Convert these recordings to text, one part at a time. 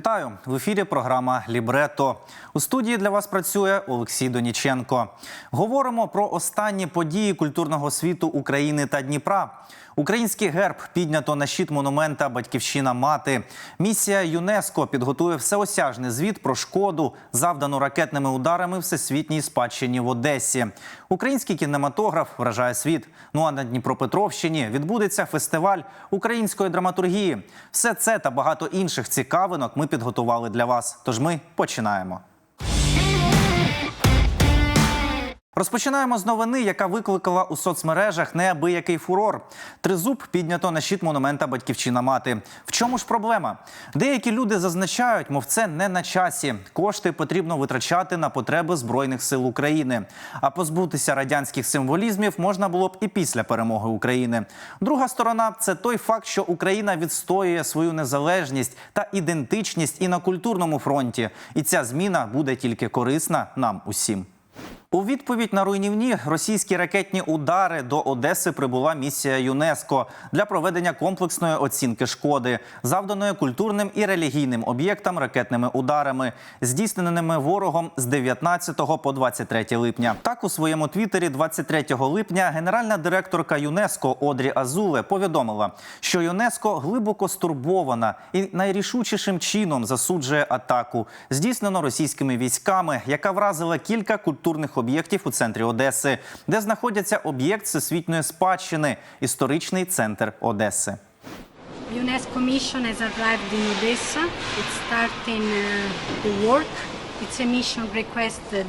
Вітаю в ефірі. Програма Лібрето. У студії для вас працює Олексій Доніченко. Говоримо про останні події культурного світу України та Дніпра. Український герб піднято на щит монумента Батьківщина мати. Місія ЮНЕСКО підготує всеосяжний звіт про шкоду, завдану ракетними ударами всесвітній спадщині в Одесі. Український кінематограф вражає світ. Ну а на Дніпропетровщині відбудеться фестиваль української драматургії. Все це та багато інших цікавинок ми підготували для вас. Тож ми починаємо. Розпочинаємо з новини, яка викликала у соцмережах неабиякий фурор. Тризуб піднято на щит монумента Батьківщина мати. В чому ж проблема? Деякі люди зазначають, мов це не на часі. Кошти потрібно витрачати на потреби збройних сил України. А позбутися радянських символізмів можна було б і після перемоги України. Друга сторона це той факт, що Україна відстоює свою незалежність та ідентичність і на культурному фронті. І ця зміна буде тільки корисна нам усім. У відповідь на руйнівні російські ракетні удари до Одеси прибула місія ЮНЕСКО для проведення комплексної оцінки шкоди, завданої культурним і релігійним об'єктам ракетними ударами, здійсненими ворогом з 19 по 23 липня. Так у своєму твіттері 23 липня генеральна директорка ЮНЕСКО Одрі Азуле повідомила, що ЮНЕСКО глибоко стурбована і найрішучішим чином засуджує атаку, здійснену російськими військами, яка вразила кілька культурних об'єктів у центрі Одеси, де знаходяться об'єкт всесвітньої спадщини, історичний центр Одеси. UNESCO mission has arrived in Odessa. It's starting uh, the work. It's a mission requested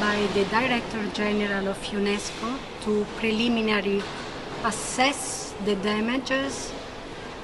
by the Director General of UNESCO to preliminary assess the damages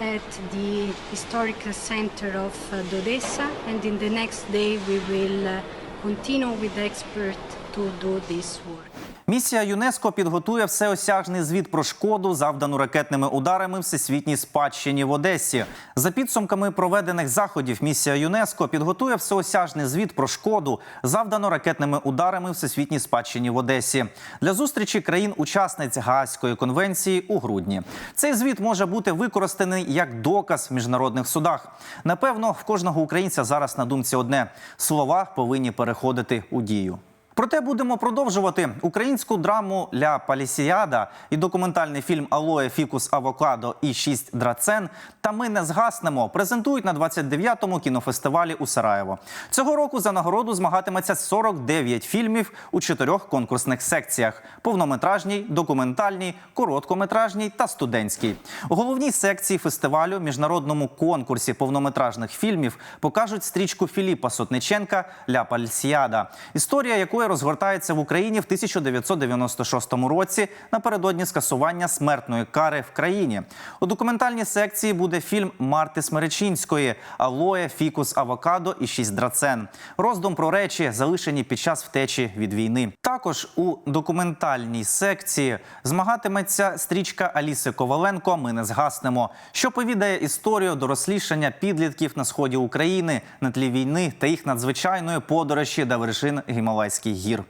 at the historical center of uh, Odessa and in the next day we will uh, continue with the expert to do this work. Місія ЮНЕСКО підготує всеосяжний звіт про шкоду, завдану ракетними ударами всесвітній спадщині в Одесі. За підсумками проведених заходів, місія ЮНЕСКО підготує всеосяжний звіт про шкоду, завдану ракетними ударами всесвітній спадщині в Одесі для зустрічі країн-учасниць Гаазької конвенції у грудні. Цей звіт може бути використаний як доказ в міжнародних судах. Напевно, в кожного українця зараз на думці одне: слова повинні переходити у дію. Проте будемо продовжувати українську драму Ля Палісіада і документальний фільм Алоє Фікус Авокадо і шість драцен. Та ми не згаснемо. Презентують на 29-му кінофестивалі у Сараєво. Цього року за нагороду змагатиметься 49 фільмів у чотирьох конкурсних секціях: повнометражній, документальній, короткометражній та студентській. У головній секції фестивалю міжнародному конкурсі повнометражних фільмів покажуть стрічку Філіпа Сотниченка Ля Пальсіада, історія якої розгортається в Україні в 1996 році напередодні скасування смертної кари в країні. У документальній секції буде фільм Марти Смеречинської Алоє, Фікус, Авокадо і шість драцен. Роздум про речі, залишені під час втечі від війни. Також у документальній секції змагатиметься стрічка Аліси Коваленко. Ми не згаснемо, що повідає історію дорослішання підлітків на сході України на тлі війни та їх надзвичайної подорожі до вершин Гімалайських гір.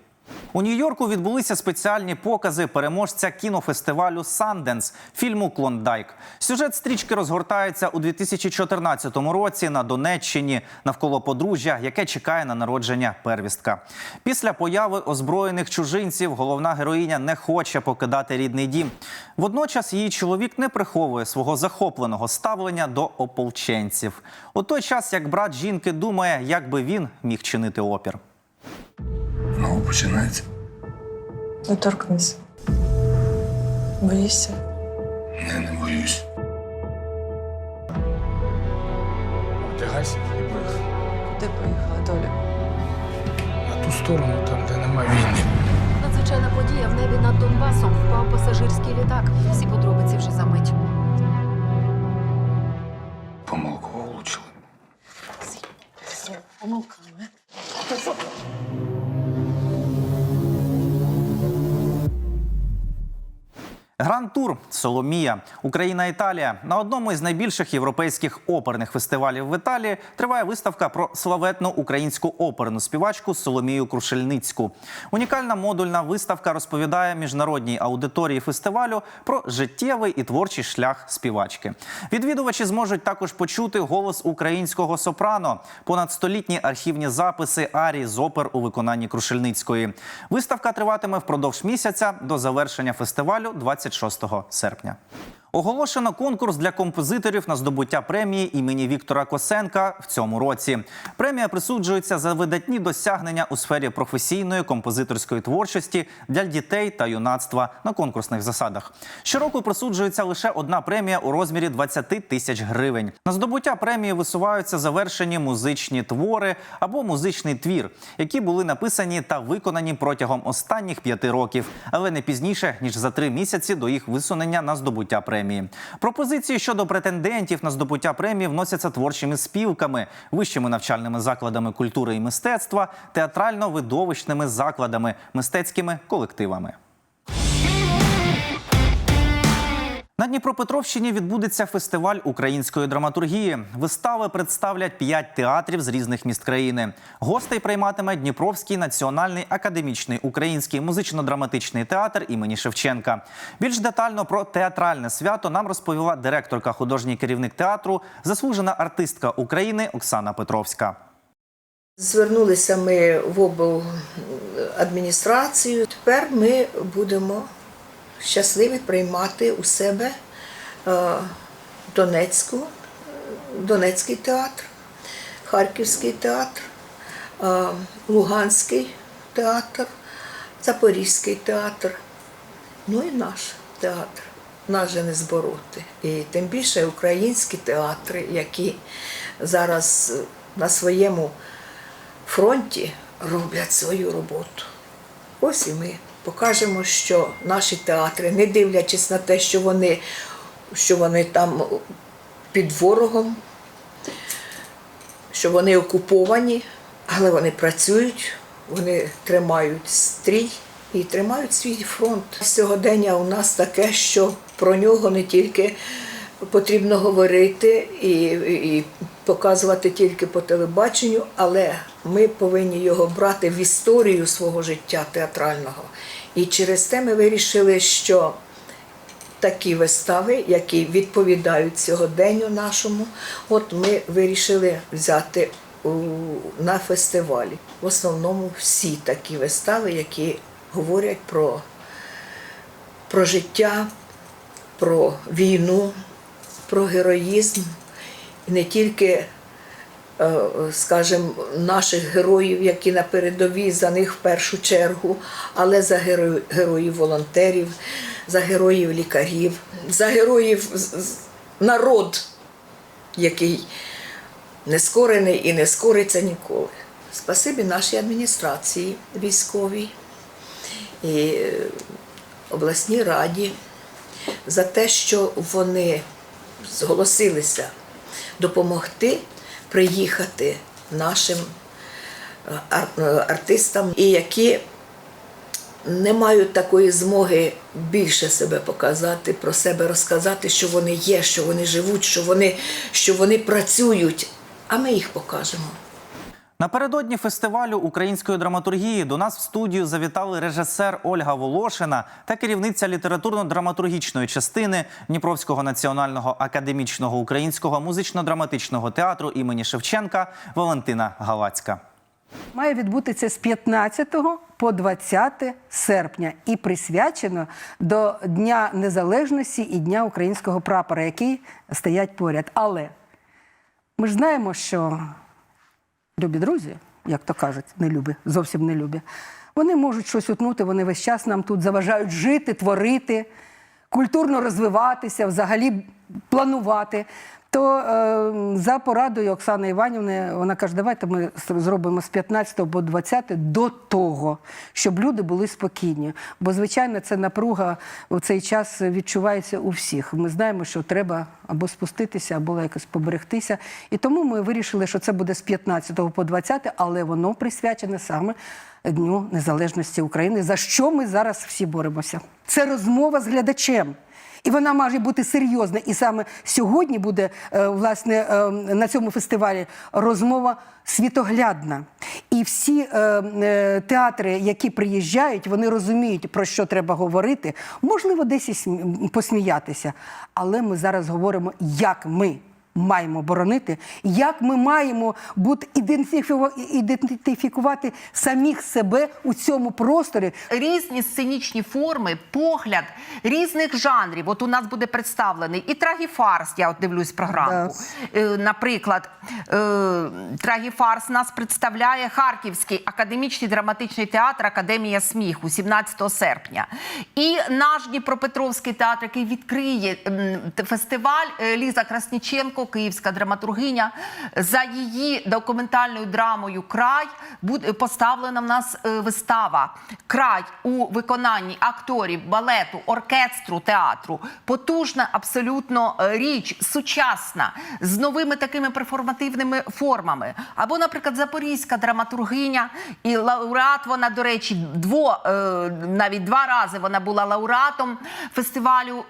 У Нью-Йорку відбулися спеціальні покази переможця кінофестивалю Санденс фільму Клондайк. Сюжет стрічки розгортається у 2014 році на Донеччині навколо подружжя, яке чекає на народження первістка. Після появи озброєних чужинців головна героїня не хоче покидати рідний дім. Водночас її чоловік не приховує свого захопленого ставлення до ополченців. У той час як брат жінки думає, як би він міг чинити опір. Знову починається. Не торкнись. Боїшся? Я не боюсь. Одягайся і поїхали. Куди поїхала доля? На ту сторону, там, де нема війни. Надзвичайна подія в небі над Донбасом впав пасажирський літак. Всі подробиці вже за мить. Помилково влучили. Помилками. Гранд-тур Соломія, Україна, Італія на одному із найбільших європейських оперних фестивалів в Італії триває виставка про славетну українську оперну співачку Соломію Крушельницьку. Унікальна модульна виставка розповідає міжнародній аудиторії фестивалю про життєвий і творчий шлях співачки. Відвідувачі зможуть також почути голос українського сопрано, понад столітні архівні записи арії з опер у виконанні Крушельницької. Виставка триватиме впродовж місяця до завершення фестивалю 26 серпня. Оголошено конкурс для композиторів на здобуття премії імені Віктора Косенка в цьому році. Премія присуджується за видатні досягнення у сфері професійної композиторської творчості для дітей та юнацтва на конкурсних засадах. Щороку присуджується лише одна премія у розмірі 20 тисяч гривень. На здобуття премії висуваються завершені музичні твори або музичний твір, які були написані та виконані протягом останніх п'яти років, але не пізніше ніж за три місяці до їх висунення на здобуття премії. Пропозиції щодо претендентів на здобуття премії вносяться творчими спілками, вищими навчальними закладами культури і мистецтва, театрально-видовищними закладами, мистецькими колективами. На Дніпропетровщині відбудеться фестиваль української драматургії. Вистави представлять п'ять театрів з різних міст країни. Гостей прийматиме Дніпровський національний академічний український музично-драматичний театр імені Шевченка. Більш детально про театральне свято нам розповіла директорка, художній керівник театру, заслужена артистка України Оксана Петровська. Звернулися ми в обладміністрацію. Тепер ми будемо щасливі приймати у себе е, Донецьку, Донецький театр, Харківський театр, е, Луганський театр, Запорізький театр, ну і наш театр. Нас же не збороти. І тим більше українські театри, які зараз на своєму фронті роблять свою роботу. Ось і ми покажемо, що наші театри, не дивлячись на те, що вони, що вони там під ворогом, що вони окуповані, але вони працюють, вони тримають стрій і тримають свій фронт. Сьогодення у нас таке, що про нього не тільки потрібно говорити і, і показувати тільки по телебаченню, але ми повинні його брати в історію свого життя театрального. І через те ми вирішили, що такі вистави, які відповідають сьогоденню нашому, от ми вирішили взяти на фестивалі. В основному всі такі вистави, які говорять про, про життя, про війну, про героїзм. Не тільки, е, скажімо, наших героїв, які на передовій, за них в першу чергу, але за геро- героїв волонтерів, за героїв лікарів, за героїв народ, який не скорений і не скориться ніколи. Спасибі нашій адміністрації військовій і е, обласній раді за те, що вони зголосилися допомогти приїхати нашим е, е, артистам, і які не мають такої змоги більше себе показати, про себе розказати, що вони є, що вони живуть, що вони, що вони працюють. А ми їх покажемо. Напередодні фестивалю української драматургії до нас в студію завітали режисер Ольга Волошина та керівниця літературно-драматургічної частини Дніпровського національного академічного українського музично-драматичного театру імені Шевченка Валентина Галацька. Має відбутися з 15 по 20 серпня і присвячено до Дня Незалежності і Дня українського прапора, які стоять поряд. Але ми ж знаємо, що любі друзі, як то кажуть, не любі, зовсім не любі, вони можуть щось утнути, вони весь час нам тут заважають жити, творити, культурно розвиватися, взагалі планувати. То е, за порадою Оксани Іванівни вона каже, давайте ми зробимо з 15 по 20 до того, щоб люди були спокійні. Бо, звичайно, це напруга у цей час відчувається у всіх. Ми знаємо, що треба або спуститися, або якось поберегтися. І тому ми вирішили, що це буде з 15 по 20, але воно присвячене саме Дню Незалежності України, за що ми зараз всі боремося. Це розмова з глядачем. І вона може бути серйозна. І саме сьогодні буде е, власне е, на цьому фестивалі розмова світоглядна. І всі е, театри, які приїжджають, вони розуміють, про що треба говорити. Можливо, десь і посміятися. Але ми зараз говоримо, як ми. Маємо боронити, як ми маємо бути ідентифікува- ідентифікувати самих себе у цьому просторі, різні сценічні форми, погляд різних жанрів. От у нас буде представлений і трагіфарс, я от дивлюсь програмку. Е, Наприклад, е, трагіфарс нас представляє Харківський академічний драматичний театр Академія сміху 17 серпня. І наш Дніпропетровський театр, який відкриє фестиваль е, Ліза Красніченко, київська драматургиня, за її документальною драмою Край буде поставлена в нас е, вистава Край у виконанні акторів, балету, оркестру театру. Потужна абсолютно е, річ, сучасна, з новими такими перформативними формами. Або, наприклад, запорізька драматургиня і лауреат. Вона, до речі, дво е, навіть два рази вона була лауреатом фестивалю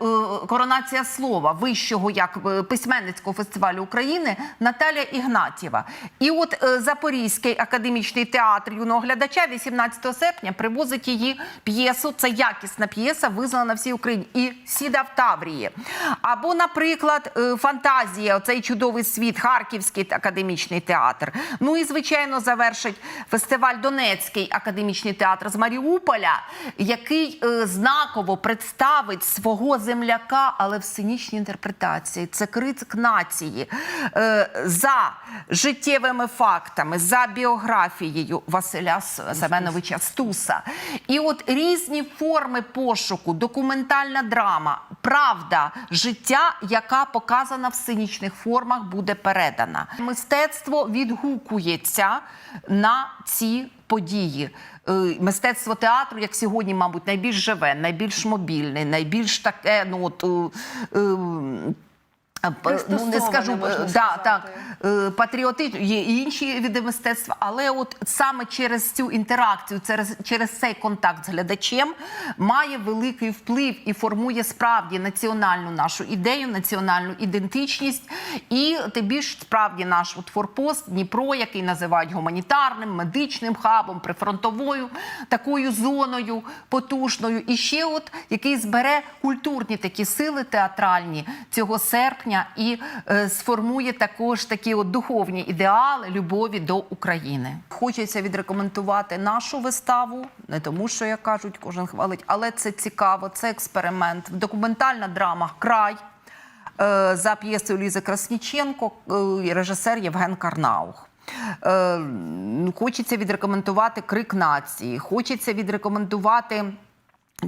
Коронація слова вищого як письменницького фестивалю України Наталя Ігнатєва. І от е, Запорізький академічний театр юного глядача 18 серпня привозить її п'єсу. Це якісна п'єса, визнана на всій Україні. І сіда в Таврії. Або, наприклад, е, фантазія, оцей чудовий світ, Харківський академічний театр. Ну і звичайно завершить фестиваль Донецький академічний театр з Маріуполя, який е, знаково представить свого земляка, але в сценічній інтерпретації. Це критик нації е, за життєвими фактами, за біографією Василя Семеновича Стуса. І от різні форми пошуку, документальна драма, правда, життя, яка показана в сценічних формах, буде передана. Мистецтво відгукується на ці події. Е, Мистецтво театру, як сьогодні, мабуть, найбільш живе, найбільш мобільне, найбільш таке, ну от. е, е, Ну, не скажу, можна е, да, так, е, патріотичні, є і інші види мистецтва, але от саме через цю інтеракцію, через, через цей контакт з глядачем має великий вплив і формує справді національну нашу ідею, національну ідентичність. І тим більш справді наш от форпост Дніпро, який називають гуманітарним, медичним хабом, прифронтовою такою зоною потужною, і ще от який збере культурні такі сили театральні цього серпня і е, сформує також такі от духовні ідеали любові до України. Хочеться відрекомендувати нашу виставу, не тому, що як кажуть, кожен хвалить, але це цікаво, це експеримент. Документальна драма Край е, за п'єсою Лізи Красніченко, е, режисер Євген Карнаух. Хочеться відрекомендувати крик нації, хочеться відрекомендувати.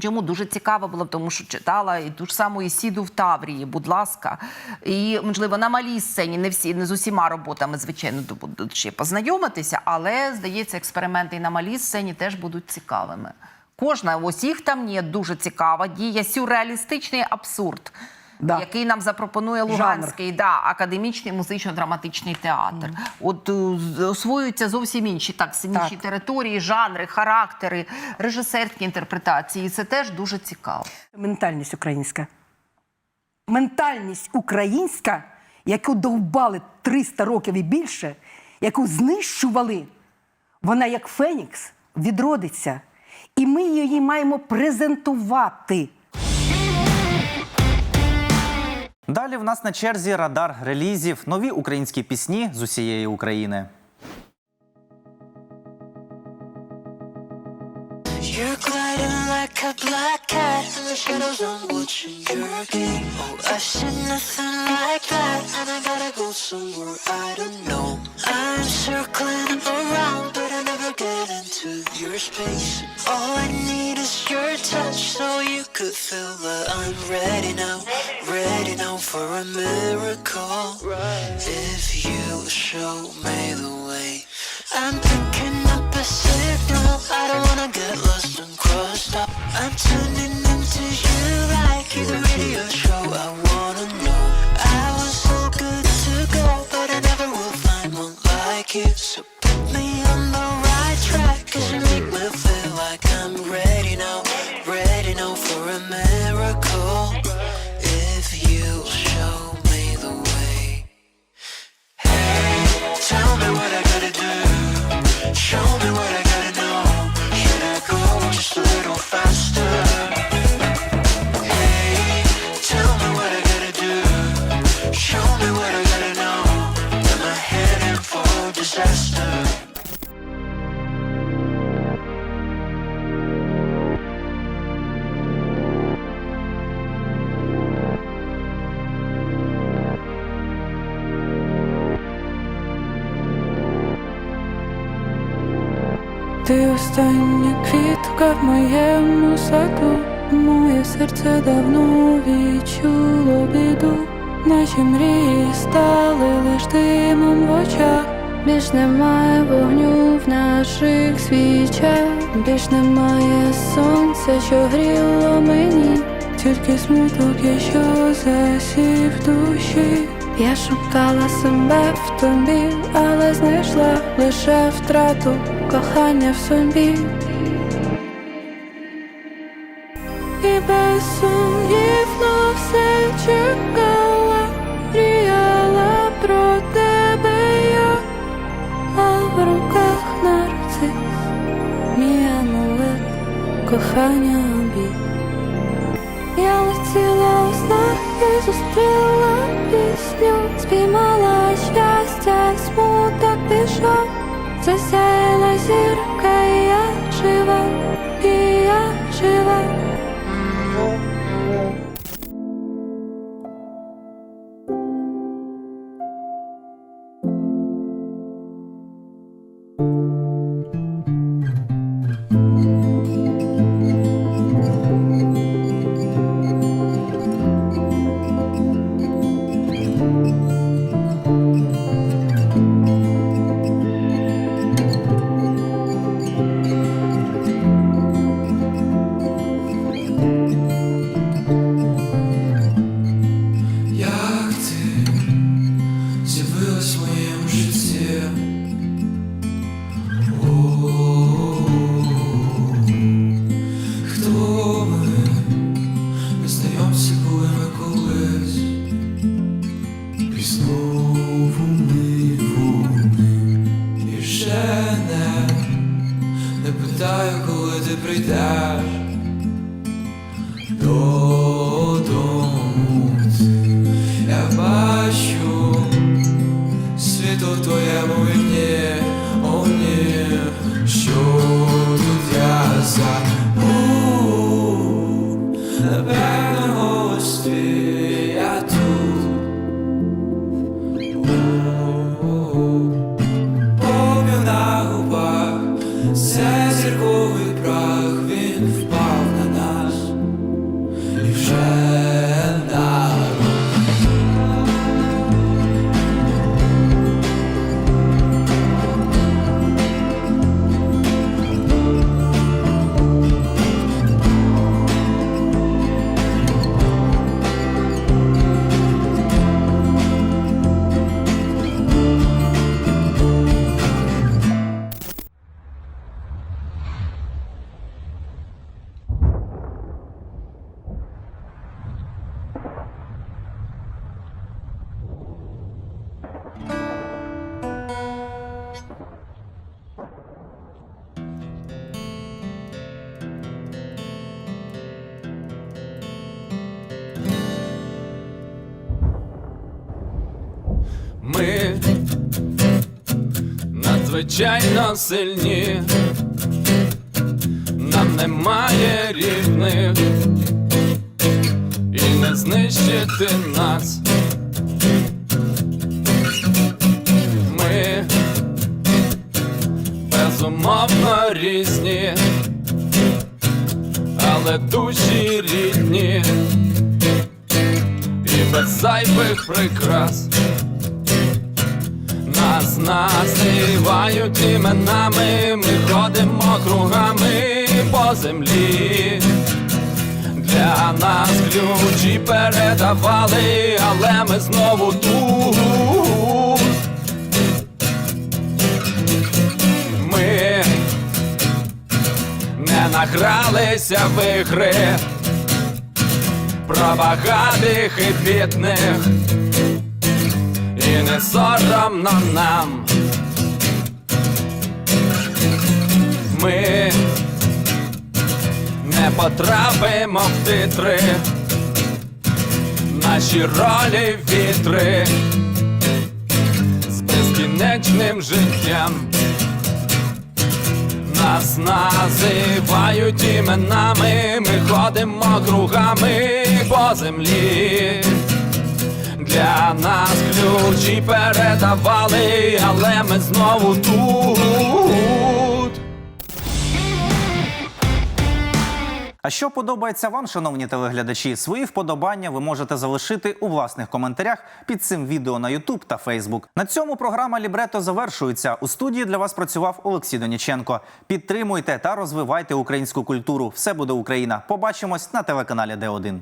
Чому дуже цікаво було, тому що читала і ту ж саму Ісіду в Таврії, будь ласка. І, можливо, на малій сцені не всі, не з усіма роботами, звичайно, будуть ще познайомитися, але, здається, експерименти і на малій сцені теж будуть цікавими. Кожна, ось їх там є дуже цікава дія, сюрреалістичний абсурд. Да. Який нам запропонує Луганський да, академічний музично-драматичний театр. От е, освоюються зовсім інші так, Так. території, жанри, характери, режисерські інтерпретації. І це теж дуже цікаво. Ментальність українська. Ментальність українська, яку довбали 300 років і більше, яку знищували, вона як Фенікс відродиться. І ми її маємо презентувати. В нас на черзі радар релізів, нові українські пісні з усієї України. Oh, get into your space. All I need is your touch so you could feel that I'm ready now, ready now for a miracle. If you show me the way, I'm picking остання квітка в моєму саду, моє серце давно відчуло біду. Наші мрії стали лиш димом в очах. Більш немає вогню в наших свічах, більш немає сонця, що гріло мені, тільки смуток, є, що засів душі. Я шукала себе в тобі, але знайшла лише втрату кохання в собі. І безсумнівно все чекала, мріяла про тебе я, а в руках нарцис, мій амулет, кохання обід. Я летіла у снах і зустріла пісню, спіймала щастя, смуток пішов, засяяла зірка, надзвичайно сильні, нам немає рівних і не знищити нас. Ми безумовно різні, але душі рідні і без зайвих прикрас. Нас називають іменами, ми ходимо кругами по землі. Для нас ключі передавали, але ми знову тут. Ми не награлися в ігри про багатих і бідних, і не соромно нам. Ми не потрапимо в титри, наші ролі вітри з безкінечним життям. Нас називають іменами, ми ходимо кругами по землі. Для нас ключі передавали, але ми знову тут. А що подобається вам, шановні телеглядачі? Свої вподобання ви можете залишити у власних коментарях під цим відео на YouTube та Facebook. На цьому програма Лібрето завершується. У студії для вас працював Олексій Доніченко. Підтримуйте та розвивайте українську культуру. Все буде Україна. Побачимось на телеканалі Д1.